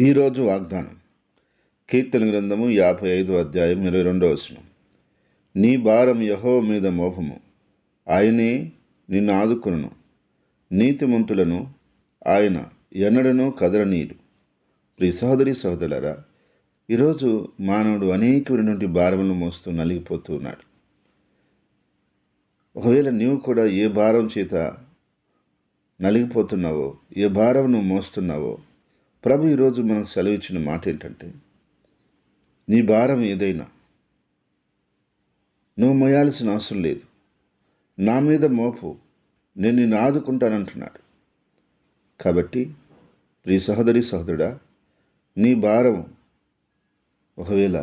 ఈరోజు వాగ్దానం. కీర్తన గ్రంథము యాభై ఐదు అధ్యాయం ఇరవై రెండవ వచనం. నీ భారం యహో మీద మోపము. ఆయనే నిన్ను ఆదుకును నీతిమంతులను ఆయన ఎన్నడనూ కదలనీయుడు. ప్రి సహోదరి సహోదరరా ఈరోజు మానవుడు అనేకమైన నుండి భారములను మోస్తూ నలిగిపోతూ ఉన్నాడు. ఒకవేళ నీవు కూడా ఏ భారం చేత నలిగిపోతున్నావో ఏ భారం నువ్వు మోస్తున్నావో ప్రభు ఈరోజు మనకు సెలవిచ్చిన మాట ఏంటంటే నీ భారం ఏదైనా నువ్వు మోయాల్సిన అవసరం లేదు. నా మీద మోపు నేను నిన్ను ఆదుకుంటానంటున్నాడు. కాబట్టి ప్రియ సహోదరి సహోదరుడా నీ భారం ఒకవేళ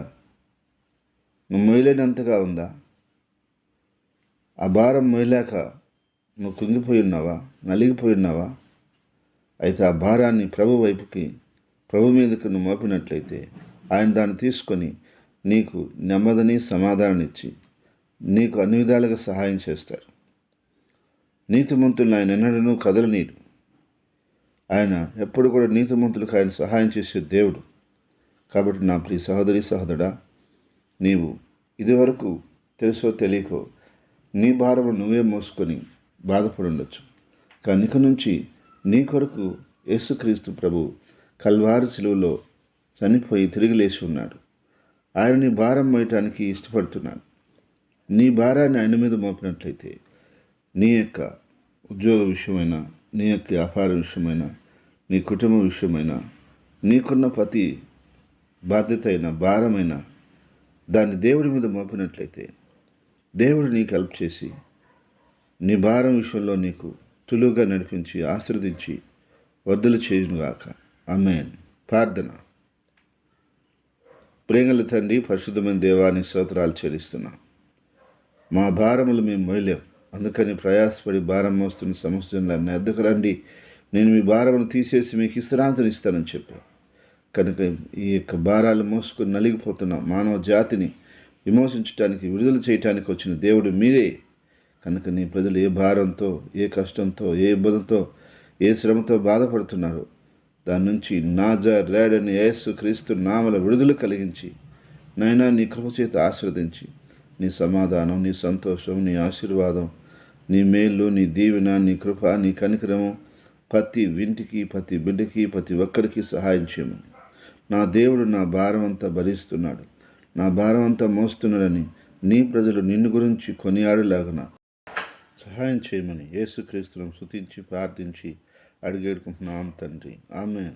నువ్వు మోయలేనంతగా ఉందా? ఆ భారం మోయలేక నువ్వు కుంగిపోయి ఉన్నావా? నలిగిపోయి ఉన్నావా? అయితే ఆ భారాన్ని ప్రభు వైపుకి ప్రభు మీదకు నువ్వు మోపినట్లయితే ఆయన దాన్ని తీసుకొని నీకు నెమ్మదిని సమాధానాన్నిచ్చి నీకు అన్ని విధాలుగా సహాయం చేస్తారు. నీతిమంతులను ఆయన ఎన్నడనూ కదలనీడు ఆయన ఎప్పుడు కూడా నీతిమంతులకు ఆయన సహాయం చేసే దేవుడు. కాబట్టి నా ప్రియ సహోదరి సహోదరా నీవు ఇదివరకు తెలుసో తెలియకో నీ భారము నువ్వే మోసుకొని బాధపడి ఉండొచ్చు కానీ ఇక నుంచి నీ కొరకు యేసుక్రీస్తు ప్రభు కల్వారు శిలువలో చనిపోయి తిరిగి లేచి ఉన్నాడు. ఆయన నీ భారం మోయటానికి ఇష్టపడుతున్నాడు నీ భారాన్ని ఆయన మీద మోపినట్లయితే నీ యొక్క ఉద్యోగ విషయమైన నీ యొక్క వ్యాపార విషయమైన నీ కుటుంబ విషయమైన నీకున్న ప్రతి బాధ్యత అయిన భారమైన దాన్ని దేవుడి మీద మోపినట్లయితే దేవుడు నీకు హెల్ప్ చేసి నీ భారం విషయంలో నీకు తులుగా నడిపించి ఆశీర్వదించి వద్దులు చేయునుగాక. అమేన్ ప్రార్థన. ప్రేంగల తండ్రి పరిశుద్ధమైన దేవాన్ని స్తోత్రాలు చెల్లిస్తున్నాం. మా భారములు మేము మొయలేం అందుకని ప్రయాసపడి భారం మోస్తున్న సమస్యలన్నీ అద్దకు రండి. నేను మీ భారమును తీసేసి మీకు ఇస్తరాంతరం ఇస్తానని చెప్పాను. కనుక ఈ యొక్క భారాలు మోసుకొని నలిగిపోతున్న మానవ జాతిని విమోచించడానికి విడుదల చేయటానికి వచ్చిన దేవుడు మీరే. కనుక నీ ప్రజలు ఏ భారంతో ఏ కష్టంతో ఏ ఇబ్బందితో ఏ శ్రమతో బాధపడుతున్నారో దాని నుంచి నాజా రేడని యేసు క్రీస్తు నామల విడుదల కలిగించి నైనా నీ కృపచేత ఆశ్రదించి నీ సమాధానం నీ సంతోషం నీ ఆశీర్వాదం నీ మేలు నీ దీవెన నీ కృప నీ కనికరము ప్రతి వింటికి ప్రతి బిడ్డకి ప్రతి ఒక్కరికి సహాయం చేయమని. నా దేవుడు నా భారం అంతా భరిస్తున్నాడు. నా భారం అంతా మోస్తున్నాడని నీ ప్రజలు నిన్ను గురించి కొనియాడలాగన సహాయం చేయమని యేసుక్రీస్తులను శుతించి ప్రార్థించి అడిగేడుకుంటున్నాం తండ్రి. ఆమె